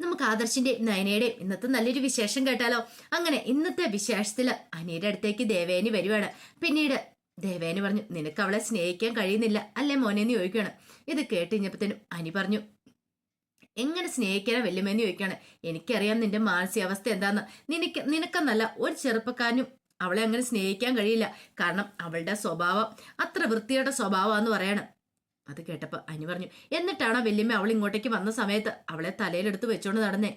നമുക്ക് ആദർശിന്റെ നയനയുടെയും ഇന്നത്തെ നല്ലൊരു വിശേഷം കേട്ടാലോ? അങ്ങനെ ഇന്നത്തെ വിശേഷത്തിൽ അനിയുടെ അടുത്തേക്ക് ദേവേനി വരുവാണ്. പിന്നീട് ദേവേനി പറഞ്ഞു നിനക്ക് അവളെ സ്നേഹിക്കാൻ കഴിയുന്നില്ല അല്ലേ മോനെ? എന്ന് ചോദിക്കുകയാണ് ഇത് കേട്ട് അനി പറഞ്ഞു എങ്ങനെ സ്നേഹിക്കാനാ വല്യമ്മേന്ന് ചോദിക്കുകയാണ് എനിക്കറിയാം നിന്റെ മാനസികാവസ്ഥ എന്താന്ന്. നിനക്ക് നിനക്കെന്നല്ല ഒരു ചെറുപ്പക്കാരനും അവളെ അങ്ങനെ സ്നേഹിക്കാൻ കഴിയില്ല. കാരണം അവളുടെ സ്വഭാവം അത്ര വൃത്തിയുടെ സ്വഭാവമാന്ന് പറയാണ്. അത് കേട്ടപ്പോൾ അനു പറഞ്ഞു എന്നിട്ടാണോ വല്യമ്മ അവൾ ഇങ്ങോട്ടേക്ക് വന്ന സമയത്ത് അവളെ തലയിലെടുത്ത് വെച്ചോണ്ട് നടന്നേ?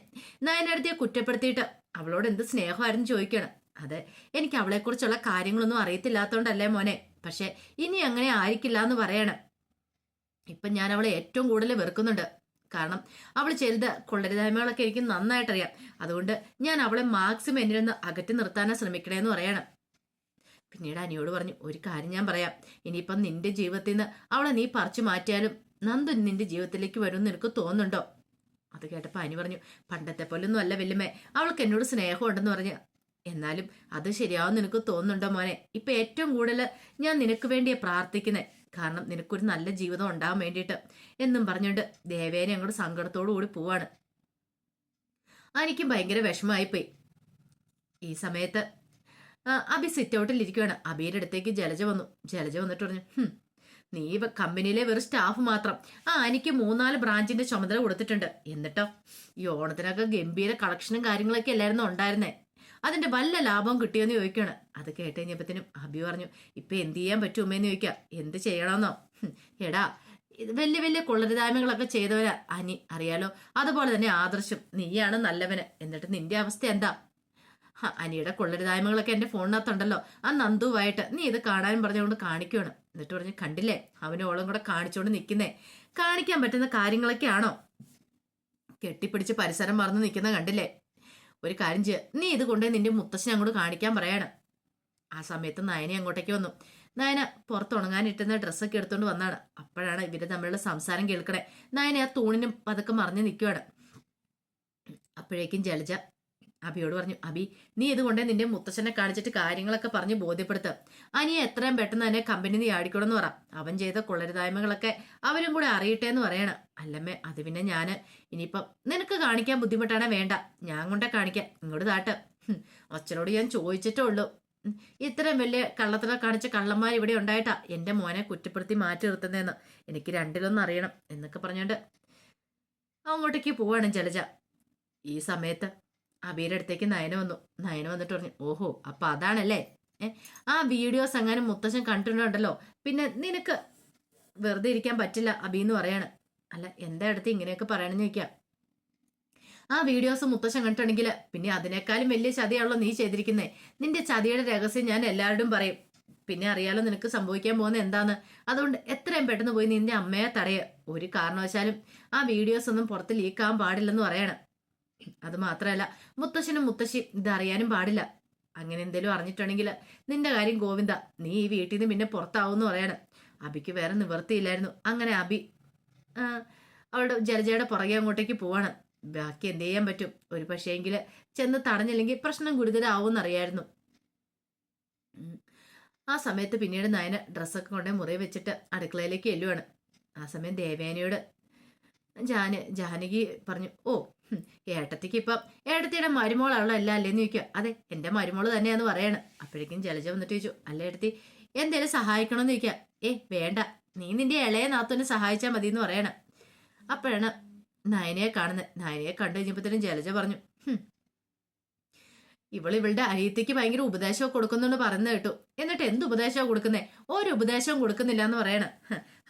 നയനടുത്തിയെ കുറ്റപ്പെടുത്തിയിട്ട് അവളോട് എന്ത് സ്നേഹമായിരുന്നു ചോദിക്കണം. അതെ എനിക്ക് അവളെക്കുറിച്ചുള്ള കാര്യങ്ങളൊന്നും അറിയത്തില്ലാത്തോണ്ടല്ലേ മോനെ. പക്ഷെ ഇനി അങ്ങനെ ആയിരിക്കില്ല എന്ന് പറയണം. ഇപ്പം ഞാൻ അവളെ ഏറ്റവും കൂടുതൽ വെറുക്കുന്നുണ്ട്. കാരണം അവൾ ചെയ്ത കൊള്ളരുതായ്മകളൊക്കെ എനിക്ക് നന്നായിട്ടറിയാം. അതുകൊണ്ട് ഞാൻ അവളെ മാക്സിമം എന്നിൽ അകറ്റി നിർത്താനാണ് ശ്രമിക്കണേന്ന് പറയണം. പിന്നീട് അനിയോട് പറഞ്ഞു ഒരു കാര്യം ഞാൻ പറയാം. ഇനിയിപ്പം നിന്റെ ജീവിതത്തിൽ നിന്ന് അവളെ നീ പറിച്ചു മാറ്റിയാലും നന്ദു നിന്റെ ജീവിതത്തിലേക്ക് വരുമെന്ന് എനിക്ക് തോന്നുന്നുണ്ടോ? അത് കേട്ടപ്പോൾ അനി പറഞ്ഞു പണ്ടത്തെ പോലൊന്നും അല്ല വല്യമ്മേ. അവൾക്ക് എന്നോട് സ്നേഹമുണ്ടെന്ന് പറഞ്ഞു. എന്നാലും അത് ശരിയാവും നിനക്ക് തോന്നുന്നുണ്ടോ മോനെ? ഇപ്പൊ ഏറ്റവും കൂടുതൽ ഞാൻ നിനക്ക് വേണ്ടിയാ പ്രാർത്ഥിക്കുന്നത് കാരണം നിനക്കൊരു നല്ല ജീവിതം ഉണ്ടാകാൻ വേണ്ടിയിട്ട്. എന്നും പറഞ്ഞുകൊണ്ട് ദേവേനെ അങ്ങോട്ട് സങ്കടത്തോടു കൂടി പോവാണ്. എനിക്കും ഭയങ്കര വിഷമമായിപ്പോയി. ഈ സമയത്ത് അബി സിറ്റ് ഔട്ടിൽ ഇരിക്കുകയാണ് അബിയുടെ അടുത്തേക്ക് ജലജ വന്നു. ജലജ വന്നിട്ട് പറഞ്ഞു നീ കമ്പനിയിലെ വെറും സ്റ്റാഫ് മാത്രം. ആ എനിക്ക് മൂന്നാൽ ബ്രാഞ്ചിന്റെ ചുമതല കൊടുത്തിട്ടുണ്ട്. എന്നിട്ടോ? ഈ ഓണത്തിനൊക്കെ ഗംഭീര കളക്ഷനും കാര്യങ്ങളൊക്കെ അല്ലായിരുന്നു ഉണ്ടായിരുന്നേ? അതിന്റെ വല്ല ലാഭം കിട്ടിയോന്ന് ചോദിക്കുകയാണ് അത് കേട്ട് കഴിഞ്ഞപ്പത്തിനും അബി പറഞ്ഞു ഇപ്പൊ എന്ത് ചെയ്യാൻ പറ്റുമെന്ന് ചോദിക്കുക എന്ത് ചെയ്യണമെന്നോ എടാ വലിയ വലിയ കൊള്ളരുതായ്മകളൊക്കെ ചെയ്തവരാ അനി അറിയാലോ? അതുപോലെ തന്നെ ആദർശം. നീയാണ് നല്ലവന്. എന്നിട്ട് നിന്റെ അവസ്ഥ എന്താ? അനിയുടെ കൊള്ളരുതായ്മകളൊക്കെ എന്റെ ഫോണിനകത്തുണ്ടല്ലോ. ആ നന്ദുവായിട്ട് നീ ഇത് കാണാനും പറഞ്ഞുകൊണ്ട് കാണിക്കുകയാണ് എന്നിട്ട് പറഞ്ഞ് കണ്ടില്ലേ? അവനും ഓളും കൂടെ കാണിച്ചുകൊണ്ട് നിൽക്കുന്നേ കാണിക്കാൻ പറ്റുന്ന കാര്യങ്ങളൊക്കെയാണോ? കെട്ടിപ്പിടിച്ച് പരിസരം മറന്ന് നിൽക്കുന്ന കണ്ടില്ലേ? ഒരു കാര്യം ചെയ്യുക നീ ഇത് കൊണ്ടുപോയി നിന്റെ മുത്തശ്ശനെ അങ്ങോട്ട് കാണിക്കാൻ പറയാണ്. ആ സമയത്ത് നയനെ അങ്ങോട്ടേക്ക് വന്നു. നയന പുറത്ത് ഉണങ്ങാനിട്ടുന്ന ഡ്രസ്സൊക്കെ എടുത്തുകൊണ്ട് വന്നാണ്. അപ്പോഴാണ് ഇവർ തമ്മിലുള്ള സംസാരം കേൾക്കണേ. നയന ആ തൂണിനും പതുക്കെ മറിഞ്ഞ് നിൽക്കുവാണ് അപ്പോഴേക്കും ജലജ അബിയോട് പറഞ്ഞു അബി നീ ഇതുകൊണ്ടേ നിന്റെ മുത്തച്ഛനെ കാണിച്ചിട്ട് കാര്യങ്ങളൊക്കെ പറഞ്ഞ് ബോധ്യപ്പെടുത്തുക അനിയ എത്രയും പെട്ടെന്ന് തന്നെ കമ്പനി നീ ആടിക്കണമെന്ന് പറ. അവൻ ചെയ്ത കൊള്ളരുതായ്മകളൊക്കെ അവരും കൂടെ അറിയട്ടെ എന്ന് പറയണം. അല്ലമ്മേ അത് പിന്നെ ഞാൻ. ഇനിയിപ്പം നിനക്ക് കാണിക്കാൻ ബുദ്ധിമുട്ടാണേ വേണ്ട. ഞാൻ കൊണ്ടേ കാണിക്കാം. ഇങ്ങോട്ട് താട്ട്. അച്ഛനോട് ഞാൻ ചോദിച്ചിട്ടേ ഉള്ളൂ. ഇത്രയും വലിയ കള്ളത്തിനെ കാണിച്ച കള്ളന്മാർ ഇവിടെ ഉണ്ടായിട്ടാ എന്റെ മോനെ കുറ്റപ്പെടുത്തി മാറ്റി നിർത്തുന്നതെന്ന് എനിക്ക് രണ്ടിലൊന്നും അറിയണം എന്നൊക്കെ പറഞ്ഞുകൊണ്ട് അങ്ങോട്ടേക്ക് പോവാണ് ജലജ. ഈ സമയത്ത് അബിയുടെ അടുത്തേക്ക് നയന വന്നു. നയന വന്നിട്ട് പറഞ്ഞു ഓഹോ അപ്പൊ അതാണല്ലേ? ആ വീഡിയോസ് അങ്ങനെ മുത്തശ്ശൻ കണ്ടിട്ടുണ്ടല്ലോ. പിന്നെ നിനക്ക് വെറുതെ ഇരിക്കാൻ പറ്റില്ല അബി എന്ന് പറയാണ്. അല്ല എന്താ അടുത്ത് ഇങ്ങനെയൊക്കെ പറയണമെന്ന് ചോദിക്കാം. ആ വീഡിയോസ് മുത്തശ്ശൻ കണ്ടിട്ടുണ്ടെങ്കിൽ പിന്നെ അതിനേക്കാളും വലിയ ചതിയാണല്ലോ നീ ചെയ്തിരിക്കുന്നേ. നിന്റെ ചതിയുടെ രഹസ്യം ഞാൻ എല്ലാവരോടും പറയും. പിന്നെ അറിയാലോ നിനക്ക് സംഭവിക്കാൻ പോകുന്ന എന്താന്ന്. അതുകൊണ്ട് എത്രയും പെട്ടെന്ന് പോയി നിന്റെ അമ്മയെ തടയ. ഒരു കാരണവശാലും ആ വീഡിയോസ് ഒന്നും പുറത്ത് ലീക്കാവാൻ പാടില്ലെന്ന് പറയണം. അത് മാത്രമല്ല മുത്തശ്ശനും മുത്തശ്ശി ഇതറിയാനും പാടില്ല. അങ്ങനെ എന്തെങ്കിലും അറിഞ്ഞിട്ടുണ്ടെങ്കിൽ നിന്റെ കാര്യം ഗോവിന്ദ നീ ഈ വീട്ടിൽ നിന്ന് പിന്നെ പുറത്താവുമെന്ന് പറയണം. അബിക്ക് വേറെ നിവൃത്തിയില്ലായിരുന്നു. അങ്ങനെ അബി അവളുടെ ജലജയുടെ പുറകെ അങ്ങോട്ടേക്ക് പോവാണ്. ബാക്കി എന്ത് ചെയ്യാൻ പറ്റും? ഒരു പക്ഷേങ്കിൽ ചെന്ന് തടഞ്ഞില്ലെങ്കിൽ പ്രശ്നം ഗുരുതരാവുമെന്നറിയായിരുന്നു. ആ സമയത്ത് പിന്നീട് നയന ഡ്രസ്സൊക്കെ കൊണ്ടേ മുറി വെച്ചിട്ട് അടുക്കളയിലേക്ക് എല്ലുവാണ് ആ സമയം ദേവേനയോട് ജാന ജാനകി പറഞ്ഞു ഓ ഏട്ടത്തിക്ക് ഇപ്പം ഏട്ടത്തിയുടെ മരുമോളാണല്ലോ അല്ല അല്ലേന്ന് ചോദിക്കുക. അതെ എന്റെ മരുമോൾ തന്നെയാന്ന് പറയാണ്. അപ്പോഴേക്കും ജലജ വന്നിട്ട് ചോദിച്ചു അല്ല ഏട്ടത്തി എന്തേലും സഹായിക്കണമെന്ന് ചോദിക്കുക. ഏ വേണ്ട. നീ നിന്റെ ഇളയ നാത്തോനെ സഹായിച്ചാൽ മതി എന്ന് പറയണം. അപ്പോഴാണ് നയനയെ കാണുന്നത്. നയനയെ കണ്ടു കഴിഞ്ഞപ്പോഴത്തേനും ജലജ പറഞ്ഞു "ഹും, ഇവൾ ഇവളുടെ അനിയത്തിക്ക് ഭയങ്കര ഉപദേശമൊക്കെ കൊടുക്കുന്നുണ്ട് പറയുന്നത് കേട്ടു. എന്നിട്ട് എന്ത് ഉപദേശമാണ് കൊടുക്കുന്നേ? ഒരു ഉപദേശവും കൊടുക്കുന്നില്ല എന്ന് പറയണം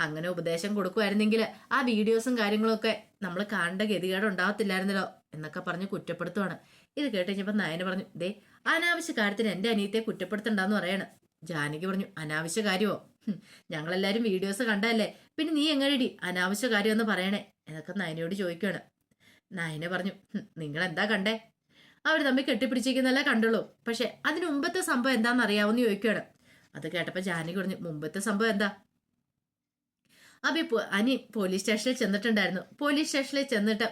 അങ്ങനെ ഉപദേശം കൊടുക്കുമായിരുന്നെങ്കിൽ ആ വീഡിയോസും കാര്യങ്ങളൊക്കെ നമ്മൾ കാണേണ്ട ഗതികേട് ഉണ്ടാവത്തില്ലായിരുന്നല്ലോ എന്നൊക്കെ പറഞ്ഞ് കുറ്റപ്പെടുത്തുവാണ്. ഇത് കേട്ട് കഴിഞ്ഞപ്പോൾ നയന പറഞ്ഞു ദേ അനാവശ്യ കാര്യത്തിന് എന്റെ അനിയത്തെ കുറ്റപ്പെടുത്തണ്ടെന്ന് പറയാണ്. ജാനകി പറഞ്ഞു അനാവശ്യ കാര്യമോ? ഞങ്ങളെല്ലാവരും വീഡിയോസ് കണ്ടല്ലേ പിന്നെ നീ എങ്ങനെടി അനാവശ്യ കാര്യം എന്ന് പറയണേ? എന്നൊക്കെ നയനയോട് ചോദിക്കുകയാണ് നയന പറഞ്ഞു നിങ്ങൾ എന്താ കണ്ടേ? അവർ തമ്മിൽ കെട്ടിപ്പിടിച്ചിരിക്കുന്നല്ലേ കണ്ടുള്ളൂ. പക്ഷെ അതിന് മുമ്പത്തെ സംഭവം എന്താണെന്ന് അറിയാവുന്ന ചോദിക്കുകയാണ്. അത് കേട്ടപ്പോൾ ജാനി പറഞ്ഞു മുമ്പത്തെ സംഭവം എന്താ? അബി അനി പോലീസ് സ്റ്റേഷനിൽ ചെന്നിട്ടുണ്ടായിരുന്നു. പോലീസ് സ്റ്റേഷനിൽ ചെന്നിട്ട്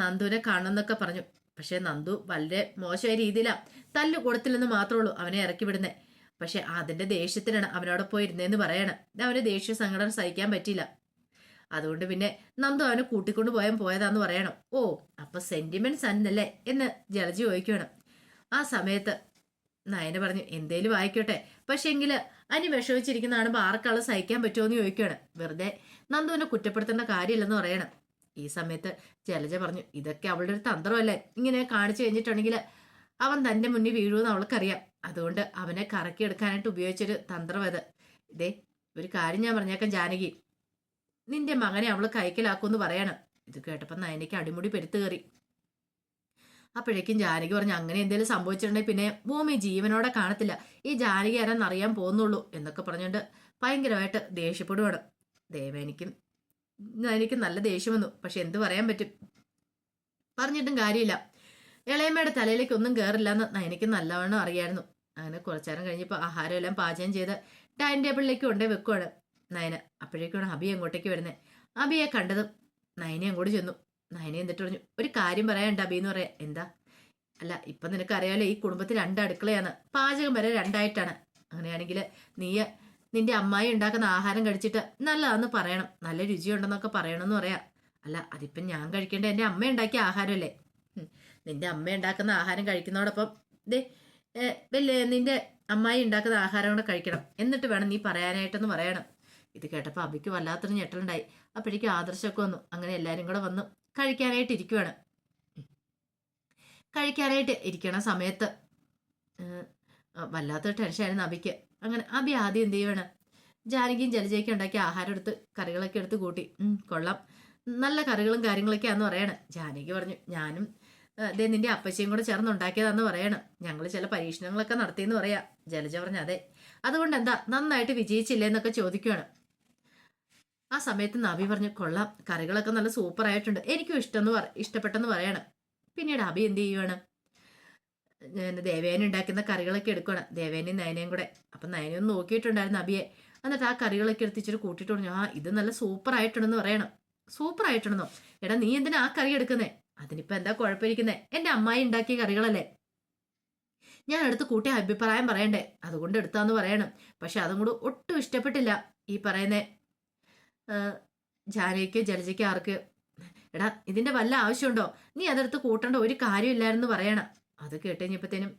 നന്ദുവിനെ കാണണമെന്നൊക്കെ പറഞ്ഞു. പക്ഷേ നന്ദു വളരെ മോശമായ രീതിയിലാണ് തല്ല് കൊടുത്തില്ലെന്ന് മാത്രമേ ഉള്ളൂ അവനെ ഇറക്കി വിടുന്നേ. പക്ഷെ അതിന്റെ ദേഷ്യത്തിനാണ് അവനോട് പോയിരുന്നേന്ന് പറയണം. അവന് ദേഷ്യ സങ്കടം സഹിക്കാൻ പറ്റിയില്ല. അതുകൊണ്ട് പിന്നെ നന്ദു അവനെ കൂട്ടിക്കൊണ്ട് പോയാൻ പോയതാന്ന് പറയണം. ഓ അപ്പൊ സെന്റിമെന്റ്സ് അന്നല്ലേ എന്ന് ജലജി ചോദിക്കണം ആ സമയത്ത് നയന പറഞ്ഞു എന്തേലും ആയിക്കോട്ടെ. പക്ഷെങ്കിൽ അനി വിഷമിച്ചിരിക്കുന്ന കാണുമ്പോൾ ആർക്കാളും സഹിക്കാൻ പറ്റുമോ എന്ന് ചോദിക്കുകയാണ്. വെറുതെ നന്ദുവിനെ കുറ്റപ്പെടുത്തേണ്ട കാര്യമില്ലെന്ന് പറയണം. ഈ സമയത്ത് ജലജ പറഞ്ഞു ഇതൊക്കെ അവളുടെ ഒരു തന്ത്രമല്ലേ? ഇങ്ങനെ കാണിച്ചു കഴിഞ്ഞിട്ടുണ്ടെങ്കിൽ അവൻ തന്റെ മുന്നിൽ വീഴുമെന്ന് അവൾക്കറിയാം. അതുകൊണ്ട് അവനെ കറക്കിയെടുക്കാനായിട്ട് ഉപയോഗിച്ചൊരു തന്ത്രം അത്. ഇതേ ഒരു കാര്യം ഞാൻ പറഞ്ഞേക്കാം ജാനകി. നിന്റെ മകനെ അവൾ കൈക്കലാക്കുമെന്ന് പറയണം. ഇത് കേട്ടപ്പോൾ നയനയ്ക്ക് അടിമുടി പെരുത്തു കയറി. അപ്പോഴേക്കും ജാനകി പറഞ്ഞു അങ്ങനെ എന്തെങ്കിലും സംഭവിച്ചിട്ടുണ്ടെങ്കിൽ പിന്നെ ഭൂമി ജീവനോടെ കാണത്തില്ല. ഈ ജാനകി ആരാന്ന് അറിയാൻ പോകുന്നുള്ളൂ എന്നൊക്കെ പറഞ്ഞുകൊണ്ട് ഭയങ്കരമായിട്ട് ദേഷ്യപ്പെടുവാണ്. ദേവേനിക്കും എനിക്ക് നല്ല ദേഷ്യം വന്നു. പക്ഷെ എന്ത് പറയാൻ പറ്റും? പറഞ്ഞിട്ടും കാര്യമില്ല. ഇളയമ്മയുടെ തലയിലേക്ക് ഒന്നും കയറില്ല എന്ന് എനിക്ക് നല്ലവണ്ണം അറിയായിരുന്നു. അങ്ങനെ കുറച്ചേരം കഴിഞ്ഞപ്പോൾ ആഹാരം എല്ലാം പാചകം ചെയ്ത് ഡൈനിങ് ടേബിളിലേക്ക് കൊണ്ടേ വെക്കുവാണ്. നയന. അപ്പോഴേക്കാണ് അബി അങ്ങോട്ടേക്ക് വരുന്നത് അബിയെ കണ്ടതും നയനെ അങ്ങോട്ട് ചെന്നു. നയനെ എന്നിട്ട് പറഞ്ഞു ഒരു കാര്യം പറയാനുണ്ട് അബി എന്ന് പറയാം എന്താ? അല്ല ഇപ്പൊ നിനക്ക് അറിയാലോ ഈ കുടുംബത്തിൽ രണ്ട് അടുക്കളയാണ്. പാചകം വരെ രണ്ടായിട്ടാണ്. അങ്ങനെയാണെങ്കിൽ നീ നിന്റെ അമ്മായി ഉണ്ടാക്കുന്ന ആഹാരം കഴിച്ചിട്ട് നല്ലതാന്ന് പറയണം. നല്ല രുചിയുണ്ടെന്നൊക്കെ പറയണമെന്ന് പറയാം. അല്ല അതിപ്പം ഞാൻ കഴിക്കേണ്ട എന്റെ അമ്മ ഉണ്ടാക്കിയ ആഹാരമല്ലേ? നിന്റെ അമ്മ ഉണ്ടാക്കുന്ന ആഹാരം കഴിക്കുന്നതോടൊപ്പം ദേ വലിയ നിന്റെ അമ്മായി ഉണ്ടാക്കുന്ന ആഹാരം കൂടെ കഴിക്കണം. എന്നിട്ട് വേണം നീ പറയാനായിട്ടെന്ന് പറയണം. ഇത് കേട്ടപ്പോൾ അബിക്ക് വല്ലാത്തൊരു ഞെട്ടലുണ്ടായി. അപ്പോഴേക്കും ആദർശമൊക്കെ വന്നു. അങ്ങനെ എല്ലാവരും കൂടെ വന്നു കഴിക്കാനായിട്ട് ഇരിക്കുവാണ്. കഴിക്കാനായിട്ട് ഇരിക്കണ സമയത്ത് വല്ലാത്തൊരു ടെൻഷനായിരുന്നു അബിക്ക്. അങ്ങനെ അബി ആദ്യം എന്ത് ചെയ്യുവാണ്? ജാനകിയും ജലജയ്ക്കും ഉണ്ടാക്കിയ ആഹാരം എടുത്ത് കറികളൊക്കെ എടുത്ത് കൂട്ടി. കൊള്ളാം. നല്ല കറികളും കാര്യങ്ങളൊക്കെയാന്ന് പറയണം. ജാനകി പറഞ്ഞു ഞാനും ദേ നിന്റെ അപ്പച്ചയും കൂടെ ചേർന്ന് ഉണ്ടാക്കിയതാന്ന് പറയണം. ഞങ്ങൾ ചില പരീക്ഷണങ്ങളൊക്കെ നടത്തിയെന്ന് പറയാം. ജലജ പറഞ്ഞു അതെ. അതുകൊണ്ട് എന്താ നന്നായിട്ട് വിജയിച്ചില്ലേ എന്നൊക്കെ ആ സമയത്ത് നബി പറഞ്ഞു കൊള്ളാം. കറികളൊക്കെ നല്ല സൂപ്പർ ആയിട്ടുണ്ട്. എനിക്കും ഇഷ്ടമെന്ന് പറ ഇഷ്ടപ്പെട്ടെന്ന് പറയണം. പിന്നീട് അബി എന്ത് ചെയ്യുവാണ്? ദേവേന ഉണ്ടാക്കുന്ന കറികളൊക്കെ എടുക്കണം ദേവേനയും നയനയും കൂടെ. അപ്പം നയനയും നോക്കിയിട്ടുണ്ടായിരുന്നു അബിയെ എന്നിട്ട് ആ കറികളൊക്കെ എടുത്തിച്ചിട്ട് കൂട്ടിയിട്ട് പറഞ്ഞു ആ ഇത് നല്ല സൂപ്പർ ആയിട്ടുണ്ടെന്ന് പറയണം. സൂപ്പർ ആയിട്ടുണ്ടെന്നോ? എടാ നീ എന്തിനാ ആ കറി എടുക്കുന്നേ? അതിനിപ്പോ എന്താ കുഴപ്പമിരിക്കുന്നേ? എന്റെ അമ്മായി ഉണ്ടാക്കിയ കറികളല്ലേ? ഞാൻ എടുത്ത് കൂട്ടിയ അഭിപ്രായം പറയണ്ടേ? അതുകൊണ്ട് എടുത്താന്ന് പറയണം. പക്ഷെ അതും കൂടെ ഒട്ടും ഇഷ്ടപ്പെട്ടില്ല ഈ പറയുന്നേ. ജാനകിക്ക് ജലജയ്ക്ക് ആർക്ക്? എടാ ഇതിന്റെ വല്ല ആവശ്യമുണ്ടോ? നീ അതെടുത്ത് കൂട്ടേണ്ട ഒരു കാര്യമില്ലായിരുന്നു പറയണം. അത് കേട്ടുകഴിഞ്ഞപ്പോഴത്തേനും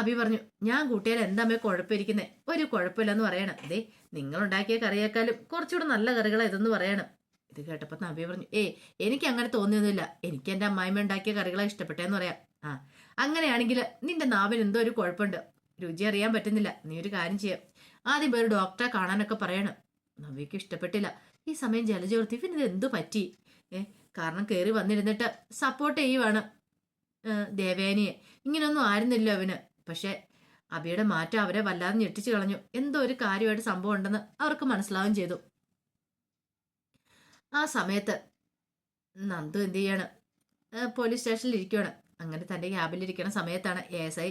അഭി പറഞ്ഞു ഞാൻ കൂട്ടിയാൽ എന്താമേ കുഴപ്പമിരിക്കുന്നേ? ഒരു കുഴപ്പമില്ലെന്ന് പറയണം. ദേ നിങ്ങൾ ഉണ്ടാക്കിയ കറിയേക്കാളും കുറച്ചുകൂടെ നല്ല കറികളാണ് ഇതെന്ന് പറയണം. ഇത് കേട്ടപ്പോൾ നബി പറഞ്ഞു ഏ എനിക്ക് അങ്ങനെ തോന്നിയൊന്നുമില്ല. എനിക്ക് എന്റെ അമ്മായിമ്മ ഉണ്ടാക്കിയ കറികളെ ഇഷ്ടപ്പെട്ടേന്ന് പറയാം. ആ അങ്ങനെയാണെങ്കിൽ നിന്റെ നാവിന് എന്തോ ഒരു കുഴപ്പമുണ്ട്. രുചി അറിയാൻ പറ്റുന്നില്ല. നീ ഒരു കാര്യം ചെയ്യാം. ആദ്യം പേര് ഡോക്ടറെ കാണാനൊക്കെ പറയണം. നവിക്ക് ഇഷ്ടപ്പെട്ടില്ല. ഈ സമയം ജലജോർത്തി പിന്നെ എന്തു പറ്റി? ഏ കാരണം കയറി വന്നിരുന്നിട്ട് സപ്പോർട്ട് ചെയ്യുവാണ് ദേവേനിയെ. ഇങ്ങനൊന്നും ആയിരുന്നില്ല അവന്. പക്ഷെ അബിയുടെ മാറ്റം അവരെ വല്ലാതെ ഞെട്ടിച്ചു കളഞ്ഞു. എന്തോ ഒരു കാര്യമായിട്ട് സംഭവം ഉണ്ടെന്ന് അവർക്ക് മനസ്സിലാവുകയും ചെയ്തു. ആ സമയത്ത് നന്ദു എന്ത് ചെയ്യാണ്? പോലീസ് സ്റ്റേഷനിൽ ഇരിക്കുകയാണ് അങ്ങനെ തന്റെ ക്യാബിലിരിക്കുന്ന സമയത്താണ് എസ് ഐ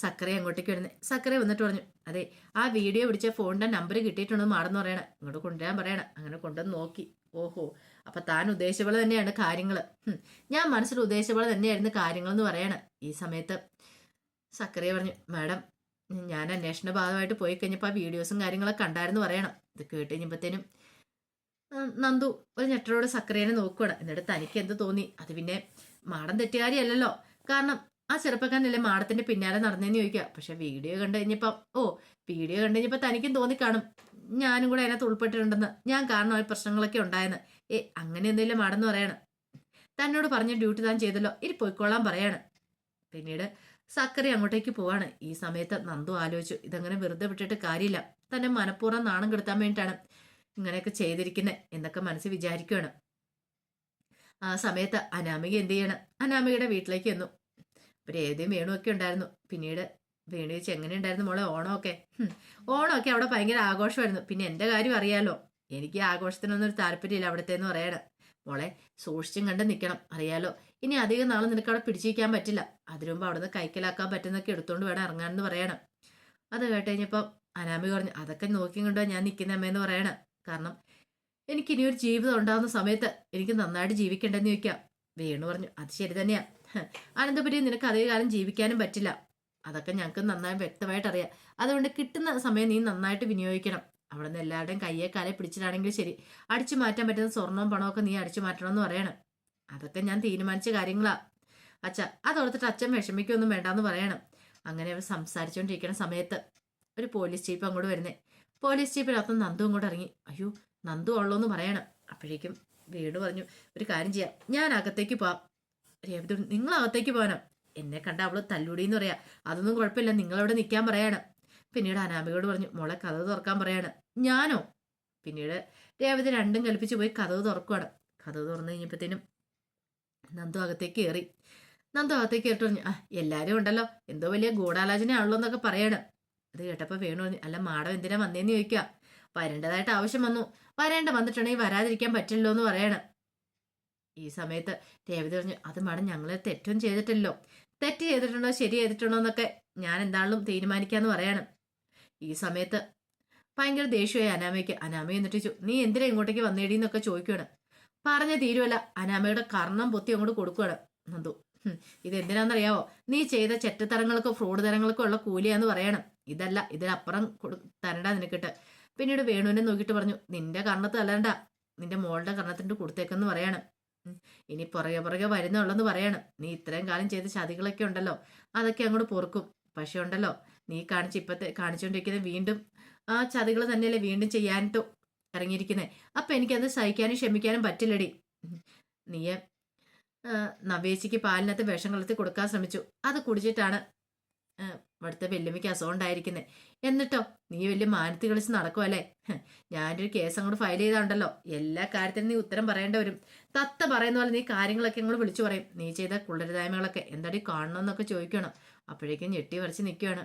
സക്കറെ അങ്ങോട്ടേക്ക് വരുന്നത് സക്കറെ വന്നിട്ട് പറഞ്ഞു അതെ ആ വീഡിയോ പിടിച്ച ഫോണിന്റെ നമ്പർ കിട്ടിയിട്ടുണ്ടെന്ന് മാടെന്ന് പറയണം. ഇങ്ങോട്ട് കൊണ്ടുവരാൻ പറയണം. അങ്ങനെ കൊണ്ടുവന്ന് നോക്കി. ഓഹോ അപ്പം താൻ ഉദ്ദേശിച്ച പോലെ തന്നെയാണ് കാര്യങ്ങൾ ഞാൻ മനസ്സിൽ ഉദ്ദേശിച്ച പോലെ തന്നെയായിരുന്നു കാര്യങ്ങളെന്ന് പറയണം. ഈ സമയത്ത് സക്കറിയ പറഞ്ഞു മാഡം ഞാൻ അന്വേഷണ ഭാഗമായിട്ട് പോയി കഴിഞ്ഞപ്പോൾ ആ വീഡിയോസും കാര്യങ്ങളൊക്കെ കണ്ടായിരുന്നു പറയണം. ഇത് കേട്ട് കഴിഞ്ഞപ്പോഴത്തേനും നന്ദു ഒരു ഞെട്ടലോട് സക്കറിയനെ നോക്കുകയാണ് എന്നിട്ട് തനിക്ക് എന്ത് തോന്നി? അത് പിന്നെ മാടം തെറ്റുകാരിയല്ലല്ലോ. കാരണം ആ ചെറുപ്പക്കാരനല്ലേ മാഡത്തിന്റെ പിന്നാലെ നടന്നേന്ന് ചോദിക്കുക. പക്ഷെ വീഡിയോ കണ്ടു കഴിഞ്ഞപ്പം ഓ വീഡിയോ കണ്ടു കഴിഞ്ഞപ്പോൾ തനിക്കും തോന്നിക്കാണും. ഞാനും കൂടെ അതിനകത്ത് ഉൾപ്പെട്ടിട്ടുണ്ടെന്ന്. ഞാൻ കാരണം ഒരു പ്രശ്നങ്ങളൊക്കെ ഉണ്ടായെന്ന്. ഏ അങ്ങനെ എന്തെങ്കിലും മാടെന്ന് പറയണം. തന്നോട് പറഞ്ഞ ഡ്യൂട്ടി താൻ ചെയ്തല്ലോ. ഇനി പോയിക്കോളാൻ പറയാണ്. പിന്നീട് സക്കറി അങ്ങോട്ടേക്ക് പോവാണ്. ഈ സമയത്ത് നന്ദു ആലോചിച്ചു. ഇതങ്ങനെ വെറുതെ വിട്ടിട്ട് കാര്യമില്ല. തന്നെ മനഃപൂർവം നാണം കെടുത്താൻ വേണ്ടിയിട്ടാണ് ഇങ്ങനെയൊക്കെ ചെയ്തിരിക്കുന്നത് എന്നൊക്കെ മനസ്സിൽ വിചാരിക്കുകയാണ് ആ സമയത്ത് അനാമിക എന്ത് ചെയ്യണം? അനാമികയുടെ വീട്ടിലേക്ക് വന്നു രേവതിയും വേണുവൊക്കെ ഉണ്ടായിരുന്നു. പിന്നീട് വേണു ചേച്ചി എങ്ങനെ ഉണ്ടായിരുന്നു മോളെ? ഓണമൊക്കെ. ഓണമൊക്കെ അവിടെ ഭയങ്കര ആഘോഷമായിരുന്നു. പിന്നെ എന്റെ കാര്യം അറിയാലോ. എനിക്ക് ആഘോഷത്തിനൊന്നും ഒരു താല്പര്യമില്ല അവിടുത്തെ എന്ന് പറയണം. മോളെ സൂക്ഷിച്ചും കണ്ട് നിൽക്കണം അറിയാലോ. ഇനി അധികം നാളെ നിനക്ക് അവിടെ പിടിച്ചിരിക്കാൻ പറ്റില്ല. അതിനു മുമ്പ് അവിടുന്ന് കൈക്കലാക്കാൻ പറ്റുന്നൊക്കെ എടുത്തുകൊണ്ട് വേണം ഇറങ്ങാനെന്ന് പറയണം. അത് കേട്ട് കഴിഞ്ഞപ്പോൾ അനാമി പറഞ്ഞു അതൊക്കെ നോക്കി കൊണ്ടോ ഞാൻ നിൽക്കുന്ന അമ്മയെന്ന് പറയണം. കാരണം എനിക്ക് ഇനിയൊരു ജീവിതം ഉണ്ടാകുന്ന സമയത്ത് എനിക്ക് നന്നായിട്ട് ജീവിക്കണ്ടെന്ന് ചോദിക്കാം. വേണു പറഞ്ഞു അത് ശരി തന്നെയാ. ഹ്, അനന്തപുരി നിനക്ക് അധികകാലം ജീവിക്കാനും പറ്റില്ല. അതൊക്കെ ഞങ്ങൾക്ക് നന്നായി വ്യക്തമായിട്ട് അറിയാം അതുകൊണ്ട് കിട്ടുന്ന സമയം നീ നന്നായിട്ട് വിനിയോഗിക്കണം. അവിടെ നിന്ന് എല്ലാവരുടെയും കയ്യെ കാലെ പിടിച്ചിട്ടാണെങ്കിൽ ശരി. അടിച്ചു മാറ്റാൻ പറ്റുന്ന സ്വർണവും പണമൊക്കെ നീ അടിച്ചു മാറ്റണമെന്ന് പറയണം. അതൊക്കെ ഞാൻ തീരുമാനിച്ച കാര്യങ്ങളാ. അച്ഛ അതോർത്തിട്ട് അച്ഛൻ വിഷമിക്കൊന്നും വേണ്ടാന്ന് പറയണം. അങ്ങനെ അവർ സംസാരിച്ചുകൊണ്ടിരിക്കുന്ന സമയത്ത് ഒരു പോലീസ് ചീഫ് അങ്ങോട്ട് വരുന്നേ. പോലീസ് ചീപ്പിനകത്ത് നന്ദു അങ്ങോട്ട് ഇറങ്ങി. അയ്യോ നന്ദു ഉള്ളൂന്ന് പറയണം. അപ്പോഴേക്കും വീട് പറഞ്ഞു. ഒരു കാര്യം ചെയ്യാം. ഞാൻ അകത്തേക്ക് പോവാം. രേവതി നിങ്ങൾ അകത്തേക്ക് പോകാനോ എന്നെ കണ്ട അവൾ തല്ലൂടിന്ന് പറയാ. അതൊന്നും കുഴപ്പമില്ല നിങ്ങളവിടെ നിൽക്കാൻ പറയാണ്. പിന്നീട് അനാമികയോട് പറഞ്ഞു മോളെ കഥ തുറക്കാൻ പറയാണ്. ഞാനോ? പിന്നീട് രേവതി രണ്ടും കൽപ്പിച്ച് പോയി കഥ തുറക്കുവാണ്. കഥ തുറന്നു കഴിഞ്ഞപ്പോഴത്തേനും നന്ദു അകത്തേക്ക് കയറി. നന്ദു അകത്തേക്ക് കയറിട്ട് പറഞ്ഞു ആ എല്ലാവരും ഉണ്ടല്ലോ. എന്തോ വലിയ ഗൂഢാലോചനയാണല്ലോ എന്നൊക്കെ പറയാണ്. അത് കേട്ടപ്പോൾ വേണു പറഞ്ഞു അല്ല മാഡം എന്തിനാ വന്നേന്ന് ചോദിക്കുക വരേണ്ടതായിട്ട് ആവശ്യം വന്നു. വരേണ്ട വന്നിട്ടുണ്ടെങ്കിൽ വരാതിരിക്കാൻ പറ്റില്ലല്ലോ എന്ന് പറയണം. ഈ സമയത്ത് രേവതി പറഞ്ഞു അത് മാഡം ഞങ്ങൾ തെറ്റും ചെയ്തിട്ടില്ലല്ലോ തെറ്റ് ചെയ്തിട്ടുണ്ടോ ശരി ചെയ്തിട്ടുണ്ടോ എന്നൊക്കെ ഞാൻ എന്താണെങ്കിലും തീരുമാനിക്കാന്ന് പറയണം. ഈ സമയത്ത് ഭയങ്കര ദേഷ്യമായി അനാമയ്ക്ക് അനാമ എന്നിട്ട് നീ എന്തിനാ ഇങ്ങോട്ടേക്ക് വന്നേടി എന്നൊക്കെ ചോദിക്കുകയാണ് പറഞ്ഞ തീരുവല്ല അനാമയുടെ കർണം പൊത്തി അങ്ങോട്ട് കൊടുക്കുകയാണ് ഇത് എന്തിനാണെന്നറിയാവോ നീ ചെയ്ത ചെറ്റത്തരങ്ങൾക്കോ ഫ്രോഡ് തരങ്ങൾക്കോ ഉള്ള കൂലിയാന്ന് പറയണം. ഇതല്ല ഇതിനപ്പുറം കൊടു തരണ്ട നിനക്കിട്ട്. പിന്നീട് വേണുവിനെ നോക്കിയിട്ട് പറഞ്ഞു നിന്റെ കർണത്ത് അല്ലണ്ട നിന്റെ മോളുടെ കർണത്തിന്റെ കൊടുത്തേക്കെന്ന് പറയണം. ഇനി പുറകെ പുറകെ വരുന്നുള്ളെന്ന് പറയണം. നീ ഇത്രയും കാലം ചെയ്ത ചതികളൊക്കെ ഉണ്ടല്ലോ. അതൊക്കെ അങ്ങോട്ട് പൊറുക്കും. പക്ഷെ ഉണ്ടല്ലോ നീ കാണിച്ച് ഇപ്പത്തെ കാണിച്ചുകൊണ്ടിരിക്കുന്നത് വീണ്ടും ആ ചതികൾ തന്നെയല്ലേ വീണ്ടും ചെയ്യാനിട്ടോ ഇറങ്ങിയിരിക്കുന്നത് അപ്പൊ എനിക്കത് സഹിക്കാനും ക്ഷമിക്കാനും പറ്റില്ലടി. നീയെ നവേശിക്ക് പാലിനകത്ത് വിഷം കലർത്തി കൊടുക്കാൻ ശ്രമിച്ചു. അത് കുടിച്ചിട്ടാണ് ഇവിടുത്തെ വെല്ലുമിക്ക് അസുഖം ഉണ്ടായിരിക്കുന്നത് എന്നിട്ടോ നീ വലിയ മാനത്തി കളിച്ച് നടക്കുമല്ലേ ഞാനൊരു കേസ് അങ്ങോട്ട് ഫയൽ ചെയ്താണ്ടല്ലോ. എല്ലാ കാര്യത്തിനും നീ ഉത്തരം പറയേണ്ടി വരും. തത്ത പറയുന്ന പോലെ നീ കാര്യങ്ങളൊക്കെ അങ്ങോട്ട് വിളിച്ചു പറയും. നീ ചെയ്ത കുളരുതായ്മകളൊക്കെ എന്താടി കാണണമെന്നൊക്കെ ചോദിക്കണം. അപ്പോഴേക്കും ഞെട്ടി വരച്ച് നിൽക്കുകയാണ്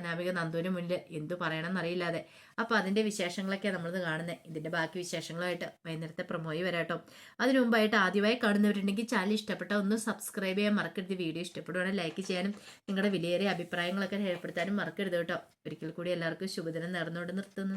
അനാമിക നന്ദുവിന് മുന്നിൽ എന്തു പറയണമെന്ന് എന്നറിയില്ലാതെ അപ്പൊ അതിന്റെ വിശേഷങ്ങളൊക്കെ നമ്മളിത് കാണുന്നത് ഇതിന്റെ ബാക്കി വിശേഷങ്ങളായിട്ട് വൈകുന്നേരത്തെ പ്രൊമോയി വരാട്ടോ. അതിനു മുമ്പായിട്ട് ആദ്യമായി കാണുന്നവരുണ്ടെങ്കിൽ ചാനൽ ഇഷ്ടപ്പെട്ട ഒന്ന് സബ്സ്ക്രൈബ് ചെയ്യാൻ മറക്കരുത്. വീഡിയോ ഇഷ്ടപ്പെടുവാണെങ്കിൽ ലൈക്ക് ചെയ്യാനും നിങ്ങളുടെ വിലയേറിയ അഭിപ്രായങ്ങളൊക്കെ രേഖപ്പെടുത്താനും മറക്കരുത് കേട്ടോ. ഒരിക്കൽ കൂടി എല്ലാവർക്കും ശുഭദിനം നേർന്നുകൊണ്ട് നിർത്തുന്നു.